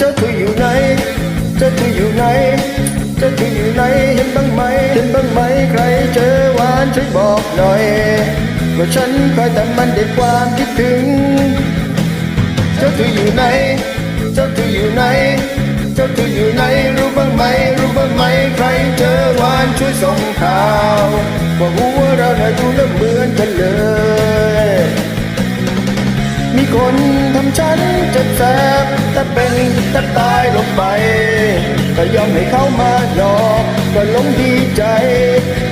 จ้าทุยอยู่ไหนเจ้าทุยอยู่ไหนเจ้าทุยอยู่ไหนเห็นบ้างไหมเห็นบ้างไหมใครเจอหวานช่วยบอกหน่อยว่าฉันคอยแต่มันด้ความคิดถึง เจ้าทุยอยู่ไหนเจ้าทุยอยู่ไหนเจ้าทุยอยู่ไหนรู้บ้างไหมรู้บ้างไหมใครเจอหวานช่วยส่งข่าวว่าหัวเราน่ะดูแล้วเหมือนกัน จ็บแสบแต่เป็นแต่ตายลงไป ก็ยอมให้เขามาหลอกก็หลงดีใจ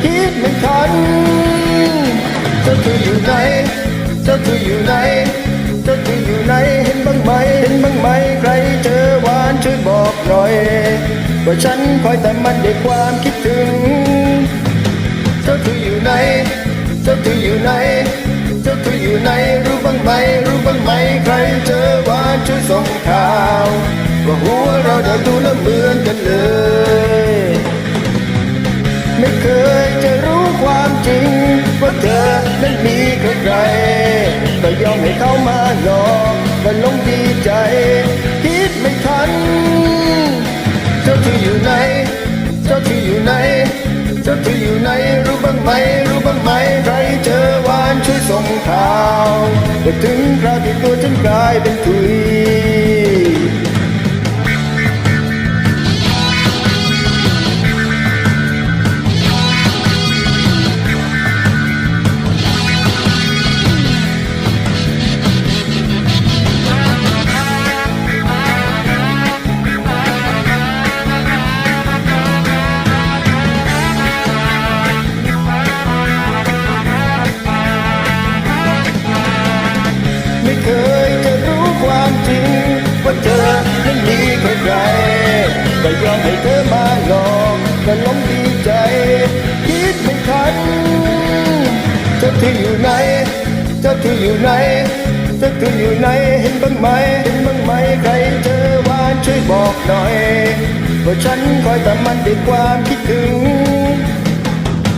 คิดไม่ทันเจ้าคืออยู่ไหนเจ้าคืออยู่ไหนเจ้าคืออยู่ไหนเห็นบ้างไหมเห็นบ้างไหมใครเจอหวานช่วยบอกหน่อยว่าฉันคอยแต่มันด้วยความคิดถึง เจ้าคืออยู่ไหนเจ้าคืออยู่ไหน เจ้าคืออยู่ไหนรู้บ้างไหมรู้บ้างไหมใครเจอหวานช่วยส่งข่าวว่าหัวเราเดินดูแล้วเหมือนกันเลย ไม่เคยจะรู้ความจริง ว่าเธอนั้นมีใครๆก็ยอมให้เขามาหลอกก็หลงดีใจ คิดไม่ทัน เจ้าที่อยู่ไหน เจ้าที่อยู่ไหน เจ้าที่อยู่ไหนรู้บ้างไหมรู้บ้างไหม ข่าวว่ถึงคราวที่ตัวฉันกลายเป็นถุย เคยจะรู้ความจริง ว่าเธอนั้นมีใครๆก็ยอมให้เธอมาหลอกก็ล้มดีใจ คิดไม่ทันเจ้าที่อยู่ไหนเจ้าที่อยู่ไหนเจ้าที่อยู่ไหนเห็นบ้างไหมเห็นบ้างไหมใครเจอวานช่วยบอกหน่อยว่าฉันคอยแต่มันด้วยความคิดถึง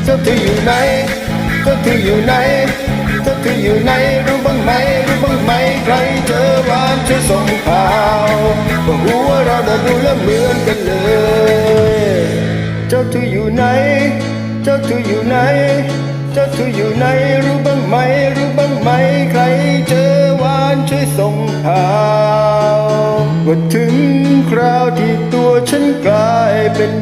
เจ้าที่อยู่ไหนเจ้าที่อยู่ไหนเจ้าที่อยู่ไหนรู้บ้างไหม ไหมใครเจอหวานช่วยส่งข่าวว่าหัวเราเดินดูแล้วเหมือนกันเลย เจ้าที่อยู่ไหน เจ้าที่อยู่ไหน เจ้าที่อยู่ไหนรู้บ้างไหมรู้บ้างไหมใครเจอหวานช่วยส่งข่าวว่าถึงคราวที่ตัวฉันกลายเป็น